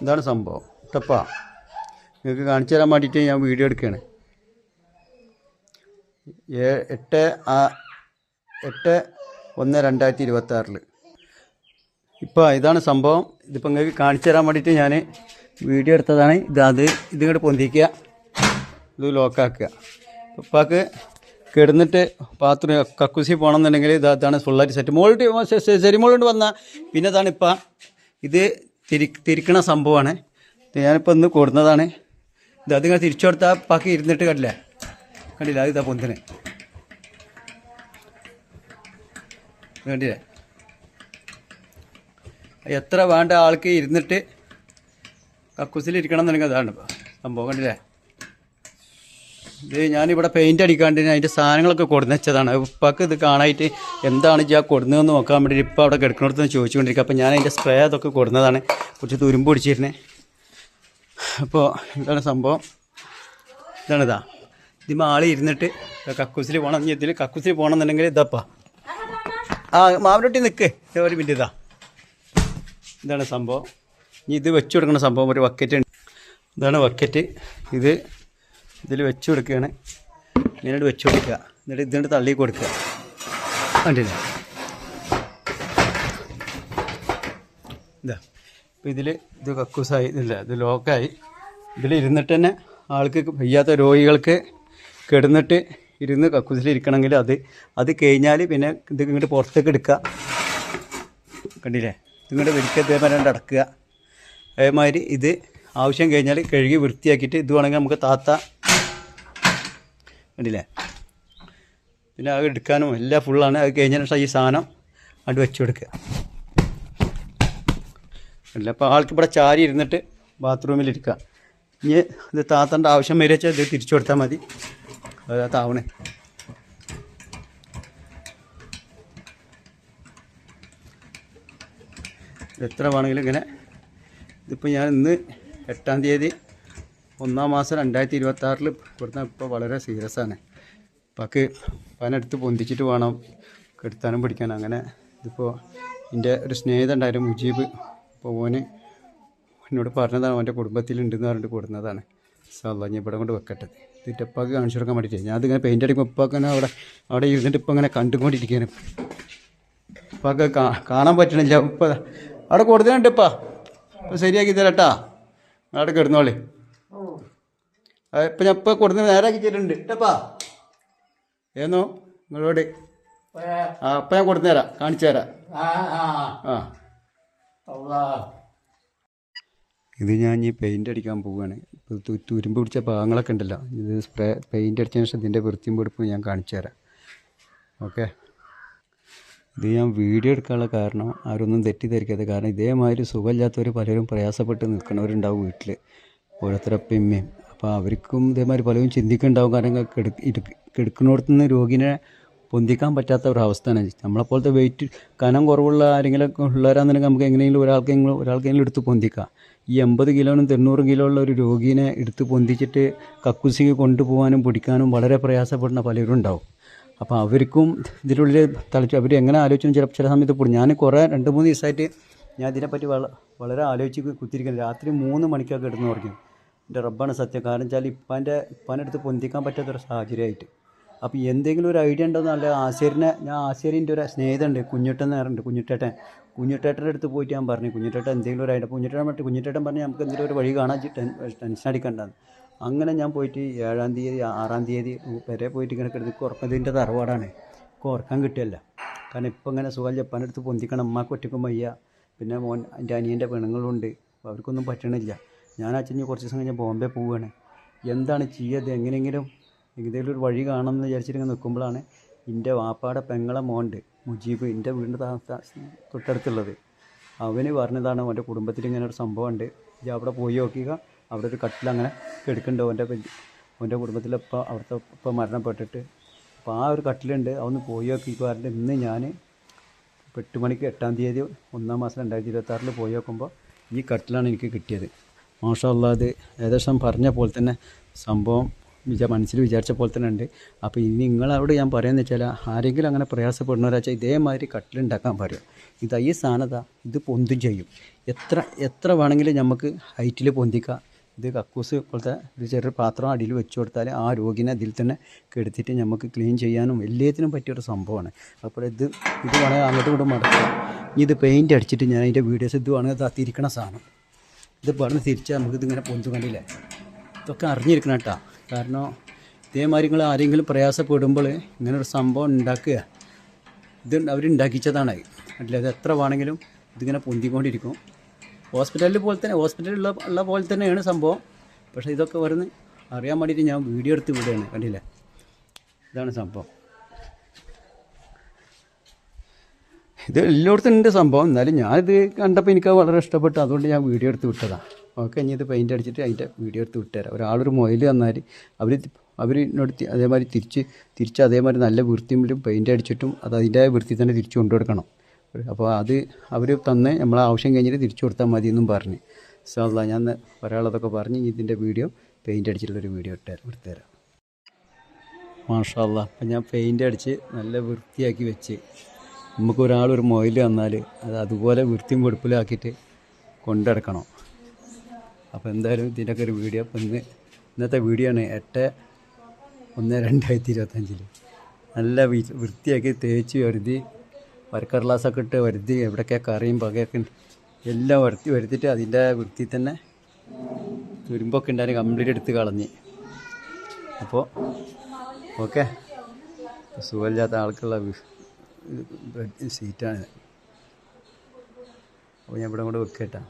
ഇതാണ് സംഭവം? ഇട്ടപ്പാ നിങ്ങൾക്ക് കാണിച്ചു തരാൻ വേണ്ടിയിട്ട് ഞാൻ വീഡിയോ എടുക്കുകയാണ്. എട്ട് എട്ട് ഒന്ന് രണ്ടായിരത്തി ഇരുപത്തി ആറിൽ ഇപ്പോൾ ഇതാണ് സംഭവം. ഇതിപ്പോൾ നിങ്ങൾക്ക് കാണിച്ചു തരാൻ വേണ്ടിയിട്ട് ഞാൻ വീഡിയോ എടുത്തതാണ്. ഇത് അത് ഇതിങ്ങോട്ട് പൊന്തിക്കുക. ഇത് ലോക്കാക്കുക. ഉപ്പാക്ക് കിടന്നിട്ട് ബാത്റൂം കക്കുസി പോകണമെന്നുണ്ടെങ്കിൽ ഇതാണ് ഫുള്ളായിട്ട് സെറ്റ് മോളിട്ട് സെരിമോളുണ്ട് വന്നാൽ പിന്നെ അതാണ് ഇപ്പം. ഇത് തിരി തിരിക്കണ സംഭവമാണ്. ഞാനിപ്പോൾ ഇന്ന് കൊടുന്നതാണ്. ഇത് അതിങ്ങനെ തിരിച്ചു കൊടുത്താൽ ബാക്കി ഇരുന്നിട്ട് കണ്ടില്ല? കണ്ടില്ല? അത് ഇതാ പൊന്തിന് കണ്ടില്ലേ? എത്ര വേണ്ട ആൾക്ക് ഇരുന്നിട്ട് കക്കൂസിലിരിക്കണം എന്നുണ്ടെങ്കിൽ അതാണ് സംഭവം. കണ്ടില്ലേ? ഇത് ഞാനിവിടെ പെയിന്റ് അടിക്കാണ്ട് അതിന്റെ സാധനങ്ങളൊക്കെ കൊടുന്ന് വെച്ചതാണ് ഉപ്പാക്ക് ഇത് കാണായിട്ട് എന്താണ് ആ കൊടുന്നതെന്ന് നോക്കാൻ വേണ്ടി ഇപ്പോൾ അവിടെ കിടക്കുന്നിടത്ത് ചോദിച്ചുകൊണ്ടിരിക്കുക അപ്പോൾ ഞാൻ അതിന്റെ സ്പ്രേ അതൊക്കെ കൊടുന്നതാണ്. കുറച്ച് തുരുമ്പ് പിടിച്ചിരുന്നേ. അപ്പോൾ ഇതാണ് സംഭവം. ഇതാണിതാ. ഇതിമ്മ ആൾ ഇരുന്നിട്ട് കക്കൂസിൽ പോകണം ഇനി ഇതിൽ കക്കൂസിൽ പോകണം എന്നുണ്ടെങ്കിൽ ഇതപ്പാ. ആ മാവിനൊട്ടി നിൽക്ക് ഒരു മിനിറ്റ് ഇതാ. ഇതാണ് സംഭവം. ഇനി ഇത് വെച്ച് കൊടുക്കുന്ന സംഭവം. ഒരു വക്കറ്റ് ഉണ്ട്. ഇതാണ് വക്കറ്റ് ഇത് ഇതിൽ വെച്ച് കൊടുക്കുകയാണ്. ഇങ്ങനെ വെച്ച് കൊടുക്കുക. എന്നിട്ട് ഇതിന്റെ തള്ളി കൊടുക്കുക. കണ്ടില്ല? ഇതാ. അപ്പോൾ ഇതിൽ ഇത് കക്കൂസായി. ഇല്ല ഇത് ലോക്കായി. ഇതിൽ ഇരുന്നിട്ട് തന്നെ ആൾക്ക് വയ്യാത്ത രോഗികൾക്ക് കിടന്നിട്ട് ഇരുന്ന് കക്കൂസിൽ ഇരിക്കണമെങ്കിൽ അത് അത് കഴിഞ്ഞാൽ പിന്നെ ഇത് ഇങ്ങോട്ട് പുറത്തേക്ക് എടുക്കുക. കണ്ടില്ലേ? ഇങ്ങോട്ട് വലിക്കുക ഇതേമാതിരി അടക്കുക. അതേമാതിരി ഇത് ആവശ്യം കഴിഞ്ഞാൽ കഴുകി വൃത്തിയാക്കിയിട്ട് ഇത് വേണമെങ്കിൽ നമുക്ക് താത്ത കണ്ടില്ലേ? പിന്നെ അത് എടുക്കാനും എല്ലാം ഫുള്ളാണ് അത് കഴിഞ്ഞതിന് ശേഷം ഈ സാധനം അങ്ങോട്ട് വെച്ച് കൊടുക്കുക. അല്ല അപ്പോൾ ആൾക്ക് ഇവിടെ ചാരി ഇരുന്നിട്ട് ബാത്റൂമിലിരിക്കുക ഇനി ഇത് താത്തേണ്ട ആവശ്യം വരെ വെച്ചാൽ ഇത് തിരിച്ചു കൊടുത്താൽ മതി. അതാ താവണേ. എത്ര വേണമെങ്കിലും ഇങ്ങനെ ഇതിപ്പോൾ ഞാൻ ഇന്ന് എട്ടാം തീയതി ഒന്നാം മാസം രണ്ടായിരത്തി ഇരുപത്താറിൽ ഇവിടുന്ന് ഇപ്പോൾ വളരെ സീരിയസ് ആണ്. പക്ക് പനെടുത്ത് പൊന്തിച്ചിട്ട് വേണം കെടുത്താനും പിടിക്കാനും. അങ്ങനെ ഇതിപ്പോൾ എന്റെ ഒരു സ്നേഹിതൻ ഉണ്ടായിരുന്നു മുജീബ്. അപ്പോൾ ഓന് എന്നോട് പറഞ്ഞതാണ് അവന്റെ കുടുംബത്തിലുണ്ടെന്ന് പറഞ്ഞിട്ട് കൊടുക്കുന്നതാണ് സാധാ ഞാൻ ഇവിടെ കൊണ്ട് വെക്കട്ടെ. ഇതിന്റെ ഉപ്പാക്ക് കാണിച്ചു കൊടുക്കാൻ വേണ്ടിയിട്ട് ഞാൻ അതിങ്ങനെ പെയിന്റ് അടിക്കുമ്പോൾ അങ്ങനെ അവിടെ അവിടെ ഇരുന്നിട്ട് ഇപ്പം ഇങ്ങനെ കണ്ടുകൊണ്ടിരിക്കാനും ഉപ്പാക്ക് കാ- കാണാൻ പറ്റണില്ല. ഇപ്പം അവിടെ കൊടുത്തിട്ടുണ്ട് ഇപ്പം ഇപ്പം ശരിയാക്കി തരട്ടാ. അവിടെ കിടന്നോളി. ഇപ്പം ഞാൻ ഇപ്പം കൊടുത്ത് നേരാക്കി തരുന്നുണ്ട് ഇട്ടപ്പാ. ഏന്നോ? നിങ്ങളോട്. ആ അപ്പം ഞാൻ കൊടുത്തു തരാം. കാണിച്ചു തരാം. ആ ഇത് ഞാൻ ഈ പെയിന്റ് അടിക്കാൻ പോവുകയാണ് തുരുമ്പ് പിടിച്ച ഭാഗങ്ങളൊക്കെ ഉണ്ടല്ലോ. ഇത് സ്പ്രേ പെയിന്റ് അടിച്ചതിന് ശേഷം ഇതിന്റെ വൃത്തിയും വെടുപ്പും ഞാൻ കാണിച്ചു തരാം. ഓക്കെ? ഇത് ഞാൻ വീഡിയോ എടുക്കാനുള്ള കാരണം ആരൊന്നും തെറ്റിദ്ധരിക്കാതെ കാരണം ഇതേമാതിരി സുഖമില്ലാത്തവർ പലരും പ്രയാസപ്പെട്ട് നിൽക്കുന്നവരുണ്ടാവും വീട്ടിൽ ഓരോരുത്തരപ്പമ്മയും അപ്പോൾ അവർക്കും ഇതേമാതിരി പലരും ചിന്തിക്കുന്നുണ്ടാവും കാരണം കിടക്ക് കിടക്കുന്നിടത്തു നിന്ന് രോഗിനെ പൊന്തിക്കാൻ പറ്റാത്ത ഒരു അവസ്ഥയാണ്. നമ്മളെപ്പോലത്തെ വെയിറ്റ് കനം കുറവുള്ള ആരെങ്കിലും ഉള്ളവരാണെന്നുണ്ടെങ്കിൽ നമുക്ക് എങ്ങനെയെങ്കിലും ഒരാൾക്കെങ്കിലും ഒരാൾക്കെങ്കിലും എടുത്ത് പൊന്തിക്കാം. ഈ എൺപത് കിലോനും തൊണ്ണൂറ് കിലോ ഉള്ള ഒരു രോഗീനെ എടുത്ത് പൊന്തിച്ചിട്ട് കക്കുസിക്ക് കൊണ്ടുപോകാനും പിടിക്കാനും വളരെ പ്രയാസപ്പെടുന്ന പലരും ഉണ്ടാവും അപ്പോൾ അവർക്കും ഇതിനുള്ളിൽ തളിച്ചു അവർ എങ്ങനെ ആലോചിച്ചു ചില ചില സമയത്ത് ഞാൻ കുറേ രണ്ട് മൂന്ന് ദിവസമായിട്ട് ഞാൻ ഇതിനെപ്പറ്റി വള വളരെ ആലോചിച്ച് കുത്തിയിരിക്കുന്നു. രാത്രി മൂന്ന് മണിക്കൊക്കെ കിടന്ന് ഉറങ്ങി. എന്റെ റബ്ബാണ് സത്യം. കാരണം വെച്ചാൽ ഇപ്പാന്റെ ഇപ്പാന്റെ അടുത്ത് പൊന്തിക്കാൻ പറ്റാത്തൊരു സാഹചര്യമായിട്ട്. അപ്പോൾ എന്തെങ്കിലും ഒരു ഐഡിയ ഉണ്ടോ നല്ല ആശേരിനെ ഞാൻ ആശേരിന്റെ ഒരു സ്നേഹിതമുണ്ട് കുഞ്ഞുട്ടൻ എന്ന് കുഞ്ഞിട്ടേട്ടൻ കുഞ്ഞുട്ടേട്ടൻ. കുഞ്ഞുട്ടേട്ടന്റെ അടുത്ത് പോയിട്ട് ഞാൻ പറഞ്ഞു. കുഞ്ഞുട്ടേട്ടൻ എന്തെങ്കിലും ഒരു ഐഡിയ. കുഞ്ഞുട്ടേട്ടൻ പറ്റി കുഞ്ഞുട്ടേട്ടൻ പറഞ്ഞ് നമുക്ക് എന്തെങ്കിലും ഒരു വഴി കാണാൻ ടെൻഷൻ അടിക്കണ്ടെന്ന്. അങ്ങനെ ഞാൻ പോയിട്ട് ഏഴാം തീയതി ആറാം തീയതി വരെ പോയിട്ട് ഇങ്ങനെ കിടന്ന് ഉറക്കത്തിന്റെ തറവാടാണ്. ഉറക്കം കിട്ടിയല്ല. കാരണം ഇപ്പം ഇങ്ങനെ സുഖം ജപ്പാന്റെ അടുത്ത് പൊന്തിക്കണം. അമ്മയ്ക്ക് ഒറ്റക്കും വയ്യ. പിന്നെ മോൻ എന്റെ അനിയന്റെ പെണ്ണുങ്ങളുണ്ട്. അപ്പോൾ അവർക്കൊന്നും പറ്റണില്ല. ഞാൻ അച്ഛൻ കുറച്ച് ദിവസം കഴിഞ്ഞ് ബോംബെ പോവുകയാണ് എന്താണ് ചെയ്യത് എങ്ങനെയെങ്കിലും ഏതെങ്കിലും ഒരു വഴി കാണണമെന്ന് വിചാരിച്ചിട്ട് ഇങ്ങനെ നിൽക്കുമ്പോഴാണ് എന്റെ വാപ്പാടെ പെങ്ങളെ മോണ്ട് മുജീബ് എന്റെ വീടിന്റെ തൊട്ടടുത്തുള്ളത്. അവന് പറഞ്ഞതാണ് അവന്റെ കുടുംബത്തിൽ ഇങ്ങനെ ഒരു സംഭവം ഉണ്ട് അവിടെ പോയി നോക്കുക അവിടെ ഒരു കട്ടിൽ അങ്ങനെ കിടക്കുന്നുണ്ട്. അവന്റെ അവന്റെ കുടുംബത്തിലിപ്പോൾ അവിടുത്തെ ഇപ്പം മരണപ്പെട്ടിട്ട്. അപ്പോൾ ആ ഒരു കട്ടിലുണ്ട്. അവന്ന് പോയി നോക്കി പറഞ്ഞിട്ട് ഇന്ന് ഞാൻ ഇപ്പോൾ എട്ട് മണിക്ക് എട്ടാം തീയതി ഒന്നാം മാസം രണ്ടായിരത്തി ഇരുപത്താറിൽ പോയി നോക്കുമ്പോൾ ഈ കട്ടിലാണ് എനിക്ക് കിട്ടിയത്. അല്ലാ അത് ഏകദേശം പറഞ്ഞ പോലെ തന്നെ സംഭവം വിചാ മനസ്സിൽ വിചാരിച്ച പോലെ തന്നെ ഉണ്ട്. അപ്പോൾ ഇനി നിങ്ങളോട് ഞാൻ പറയുന്നത് വെച്ചാൽ ആരെങ്കിലും അങ്ങനെ പ്രയാസപ്പെടുന്നവരാച്ചാൽ ഇതേമാതിരി കട്ടിലുണ്ടാക്കാൻ പറയും. ഇത് ഈ സാധനത ഇത് പൊന്തും ചെയ്യും. എത്ര എത്ര വേണമെങ്കിലും നമുക്ക് ഹൈറ്റിൽ പൊന്തിക്കാം. ഇത് കക്കൂസ് പോലത്തെ ഒരു ചെറിയ പാത്രം അടിയിൽ വെച്ച് കൊടുത്താൽ ആ രോഗിനെ അതിൽ തന്നെ കെടുത്തിട്ട് നമുക്ക് ക്ലീൻ ചെയ്യാനും എല്ലാത്തിനും പറ്റിയൊരു സംഭവമാണ്. അപ്പോൾ ഇത് ഇത് വേണമെങ്കിൽ അങ്ങോട്ടും ഇങ്ങോട്ടും മടക്കാം. ഇത് പെയിന്റ് അടിച്ചിട്ട് ഞാൻ അതിന്റെ വീഡിയോസ് ഇത് വേണമെങ്കിൽ തിരിക്കണ സാധനം. ഇത് പറഞ്ഞ് തിരിച്ചാൽ നമുക്ക് ഇതിങ്ങനെ പൊന്തു കണ്ടില്ലേ? ഇതൊക്കെ അറിഞ്ഞിരിക്കണം കേട്ടോ. കാരണം ഇതേമാതിരി നിങ്ങൾ ആരെങ്കിലും പ്രയാസപ്പെടുമ്പോൾ ഇങ്ങനെ ഒരു സംഭവം ഉണ്ടാക്കുക. ഇത് അവരുണ്ടാക്കിച്ചതാണ് അല്ല? അത് എത്ര വേണമെങ്കിലും ഇതിങ്ങനെ പൊന്തിക്കൊണ്ടിരിക്കും. ഹോസ്പിറ്റലിൽ പോലെ തന്നെ ഹോസ്പിറ്റലിൽ ഉള്ള പോലെ തന്നെയാണ് സംഭവം. പക്ഷേ ഇതൊക്കെ വരുന്ന അറിയാൻ വേണ്ടിയിട്ട് ഞാൻ വീഡിയോ എടുത്ത് വിടുകയാണ് കണ്ടില്ലേ? ഇതാണ് സംഭവം. ഇത് എല്ലായിടത്തും ഉണ്ട് സംഭവം. എന്നാലും ഞാനിത് കണ്ടപ്പോൾ എനിക്ക് വളരെ ഇഷ്ടപ്പെട്ടു. അതുകൊണ്ട് ഞാൻ വീഡിയോ എടുത്ത് വിട്ടതാണ് ഓക്കെ ഇനി ഇത് പെയിന്റ് അടിച്ചിട്ട് അതിന്റെ വീഡിയോ എടുത്ത് വിട്ടുതരാം. ഒരാളൊരു മൊയിൽ തന്നാൽ അവർ അവരിനോട് അതേമാതിരി തിരിച്ച് തിരിച്ച് അതേമാതിരി നല്ല വൃത്തിയിലും പെയിന്റ് അടിച്ചിട്ടും അത് അതിന്റെ വൃത്തി തന്നെ തിരിച്ചു കൊണ്ടു കൊടുക്കണം അപ്പോൾ അത് അവർ തന്ന് നമ്മളെ ആവശ്യം കഴിഞ്ഞിട്ട് തിരിച്ചു കൊടുത്താൽ മതി എന്നും പറഞ്ഞ്. സാധാ ഞാൻ ഒരാളതൊക്കെ പറഞ്ഞ് ഇതിന്റെ വീഡിയോ പെയിന്റ് അടിച്ചിട്ടുള്ളൊരു വീഡിയോ ഇട്ട് എടുത്തുതരാം മാഷാല്ല അപ്പം ഞാൻ പെയിന്റ് അടിച്ച് നല്ല വൃത്തിയാക്കി വെച്ച്. നമുക്ക് ഒരാളൊരു മൊയിൽ വന്നാൽ അത് അതുപോലെ വൃത്തിയും വെടുപ്പിലാക്കിയിട്ട് കൊണ്ടിടക്കണം. അപ്പോൾ എന്തായാലും ഇതിന്റെയൊക്കെ ഒരു വീഡിയോ. അപ്പം ഇന്ന് ഇന്നത്തെ വീഡിയോ ആണ് എട്ട് ഒന്ന് രണ്ടായിരത്തി ഇരുപത്തഞ്ചിൽ നല്ല വൃത്തിയാക്കി തേച്ച് വരുതി വരക്കടലാസൊക്കെ ഇട്ട് വരുതി എവിടെയൊക്കെ കറിയും പകയൊക്കെ എല്ലാം വരുത്തി വരുത്തിയിട്ട് അതിന്റെ വൃത്തി തന്നെ തുരുമ്പൊക്കെ ഉണ്ടായിരുന്നു കംപ്ലീറ്റ് എടുത്ത് കളഞ്ഞ്. അപ്പോൾ ഓക്കെ. സുഖമില്ലാത്ത ആൾക്കുള്ള സീറ്റാണ്. അപ്പോൾ ഞാൻ ഇവിടെ കൂടെ വെക്കട്ടാ